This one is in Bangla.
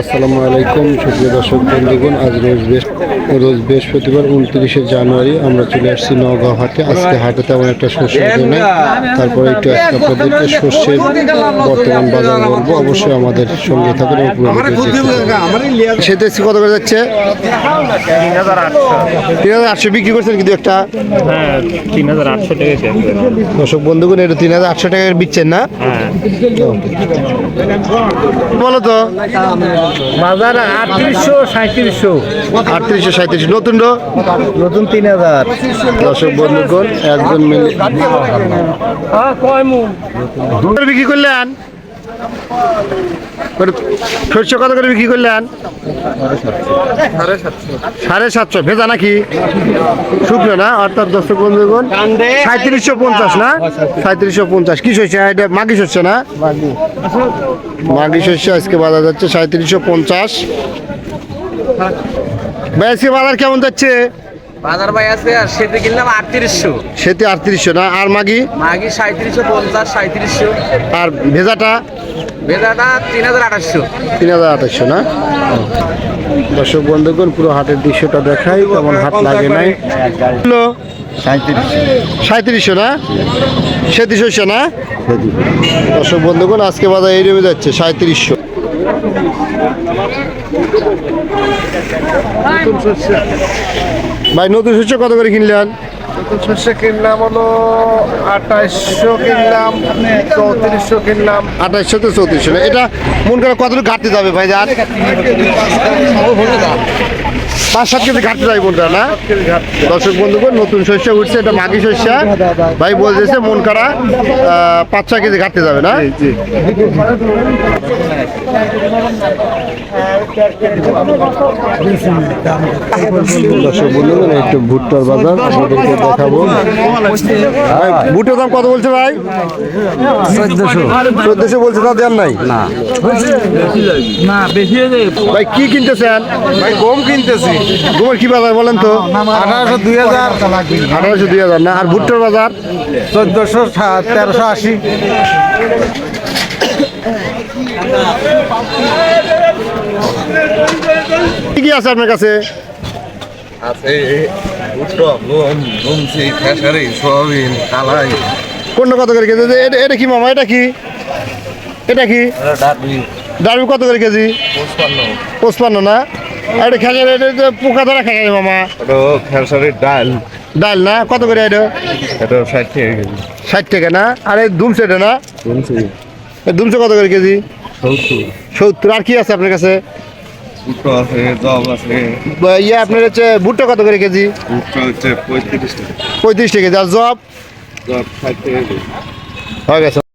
আসসালামু আলাইকুম সুপ্রিয় দর্শক বন্ধুগণ আজ রোজ রোজ বৃহস্পতিবার উনত্রিশে জানুয়ারি আমরা চলে আসছি নগাঁও হাটে। আজকে হাটে তেমন একটা শস্য নেই। তারপরে একটু এক আপনাদেরকে শস্যের বর্তমান বাজার বলব। অবশ্যই আমাদের সঙ্গে থাকুন। সেটা কত করে যাচ্ছে? তিন হাজার আটশো। বিক্রি করছেন কিন্তু একটা? হ্যাঁ তিন হাজার আটশো টাকা দর্শক বন্ধুগণ এটা তিন হাজার আটশো টাকা বিচ্ছেন না? হ্যাঁ। বলো তো। বাজার আটত্রিশশো সাঁত্রিশশো আটত্রিশশো সাঁত্রিশ নতুন নতুন তিন হাজার। দর্শক বন্ধুগণ একজন মিলে বিক্রি করলেন? শস্য কত করে বিক্রি করলেন? সাড়ে সাতশো। ভেজা নাকি? শুকনো না? অর্থাৎ দর্শক বন্ধুগণ সাঁত্রিশশো পঞ্চাশ না? সাঁত্রিশশো পঞ্চাশ। কি শস্য এটা মাগি শস্য না? মাগি শস্য আজকে বাজার যাচ্ছে সাঁত্রিশশো পঞ্চাশ। ভাই আজকে বাজার কেমন যাচ্ছে? বাজার ভাই আছে আর সেতে কিনলাম আটত্রিশশো। সেতে আটত্রিশশো না? আর মাগি? মাগি সাঁত্রিশশো পঞ্চাশ সাঁত্রিশশো। আর ভেজাটা? তিন হাজার আঠাশশো। তিন হাজার দর্শক বন্ধুগণ, পুরো হাটের দৃশ্যটা দেখাই তেমন হাট লাগে নাই। সাঁত্রিশশো না? সেত্রিশশো না? দর্শক বন্ধুগণ, আজকে বাজার এই নেমে যাচ্ছে, সাঁত্রিশশো। ভাই নতুন শস্য কত করে কিনলেন? নতুন শস্য কিনলাম হলো আঠাইশশো কিনলাম চৌত্রিশশো কিনলাম। আঠাইশশো তো চৌত্রিশশো। এটা মন করে কতটুকু ঘাটতে যাবে ভাই যার? পাঁচ সাত কেজি ঘাটতে যাবে মনটা না? দর্শক বন্ধুগণ নতুন শস্য উঠছে এটা মাগি শস্য। ভাই বলতেছে মন করা পাঁচ ছয় কেজি ঘাটতে যাবে না? দর্শক বন্ধুগণ একটু ভুট্টার বাজার আপনাদেরকে দেখাবো। ভাই, ভুট্টার দাম কত বলছে ভাই? চোদ্দশো। বলছে তা দেন নাই? না। না বেশি ভাই কি কিনতেছেন? ভাই গম কিনতেছি। গোবর কি বাজার বলেন তো? আঠারোশো দুই হাজার। আঠারোশো দুই হাজার না? আর ভুট্টার বাজার? চোদ্দশো তেরোশো আশি। কি আছে আপনার কাছে? আছে উত্তপ লোম লুমসি খেসারি সোয়াবিন কালাই। কোনটা কত করে কেজি? এটা এটা কি মামা? এটা কি? এটা কি? ডাবি কত করে কেজি? পঁচপান্ন। পঁচপান্ন না? এটা খেসারি এটা পোকা ধরা খেসারি মামা। ওটা খেসারির ডাল। ডাল না? কত করে এটা? এটা ষাট টাকা কেজি। ষাট টাকা না? আর এই দুমছে এটা না? দুমছে। কত করে কেজি? সত্তর। আর কি আছে আপনার কাছে? আছে আছে। ইয়ে আপনার হচ্ছে ভুট্টা কত করে কেজি? পঁয়ত্রিশ টাকা। কেজি। আর জব? হয়ে গেছে।